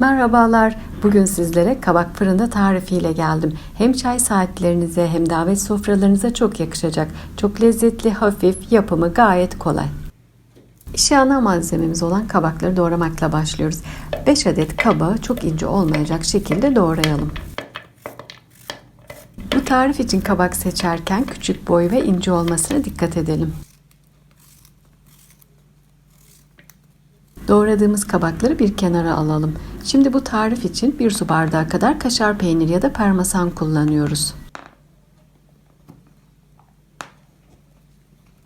Merhabalar. Bugün sizlere kabak fırında tarifiyle geldim. Hem çay saatlerinize hem davet sofralarınıza çok yakışacak. Çok lezzetli, hafif, yapımı gayet kolay. İşe ana malzememiz olan kabakları doğramakla başlıyoruz. 5 adet kabağı çok ince olmayacak şekilde doğrayalım. Bu tarif için kabak seçerken küçük boy ve ince olmasına dikkat edelim. Doğradığımız kabakları bir kenara alalım. Şimdi bu tarif için bir su bardağı kadar kaşar peynir ya da parmesan kullanıyoruz.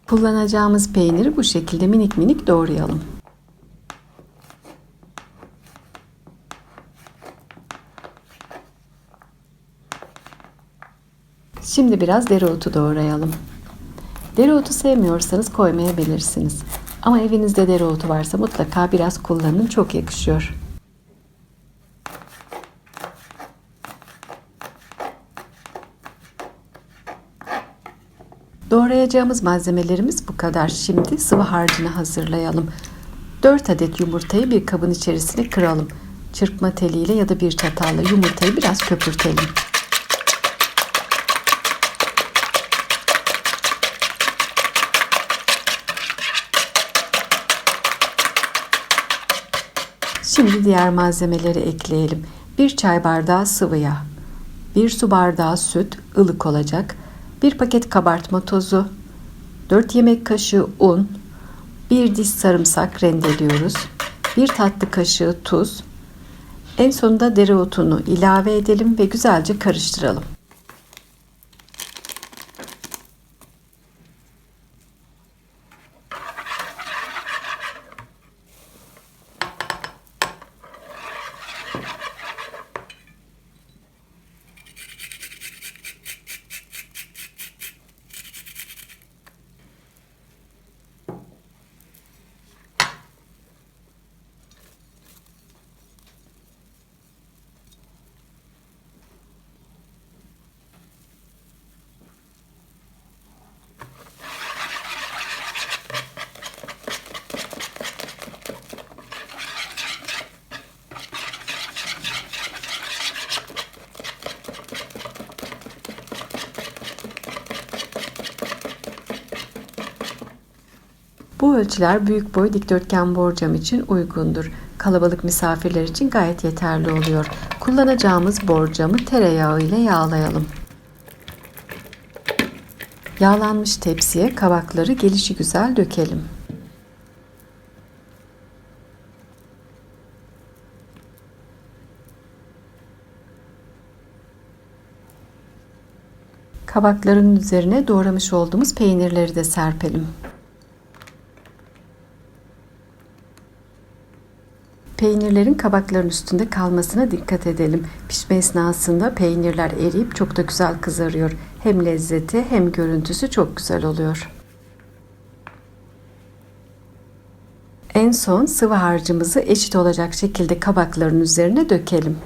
Kullanacağımız peyniri bu şekilde minik minik doğrayalım. Şimdi biraz dereotu doğrayalım. Dereotu sevmiyorsanız koymayabilirsiniz. Ama evinizde dereotu varsa mutlaka biraz kullanın çok yakışıyor. Doğrayacağımız malzemelerimiz bu kadar. Şimdi sıvı harcını hazırlayalım. 4 adet yumurtayı bir kabın içerisine kıralım. Çırpma teliyle ya da bir çatalla yumurtayı biraz köpürtelim. Şimdi diğer malzemeleri ekleyelim. 1 çay bardağı sıvı yağ, 1 su bardağı süt ılık olacak, 1 paket kabartma tozu, 4 yemek kaşığı un, 1 diş sarımsak rendeliyoruz, 1 tatlı kaşığı tuz, en sonunda dereotunu ilave edelim ve güzelce karıştıralım. Bu ölçüler büyük boy dikdörtgen borcam için uygundur. Kalabalık misafirler için gayet yeterli oluyor. Kullanacağımız borcamı tereyağı ile yağlayalım. Yağlanmış tepsiye kabakları gelişi güzel dökelim. Kabakların üzerine doğramış olduğumuz peynirleri de serpelim. Peynirlerin kabakların üstünde kalmasına dikkat edelim. Pişme esnasında peynirler eriyip çok da güzel kızarıyor. Hem lezzeti hem görüntüsü çok güzel oluyor. En son sıvı harcımızı eşit olacak şekilde kabakların üzerine dökelim.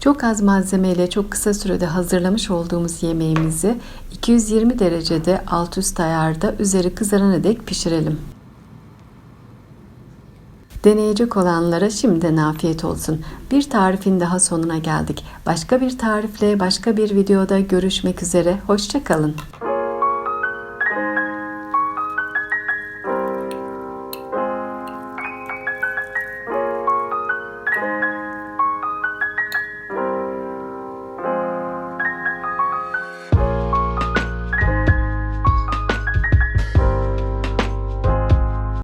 Çok az malzemeyle çok kısa sürede hazırlamış olduğumuz yemeğimizi 220 derecede alt üst ayarda üzeri kızarana dek pişirelim. Deneyecek olanlara şimdiden afiyet olsun. Bir tarifin daha sonuna geldik. Başka bir tarifle başka bir videoda görüşmek üzere. Hoşçakalın.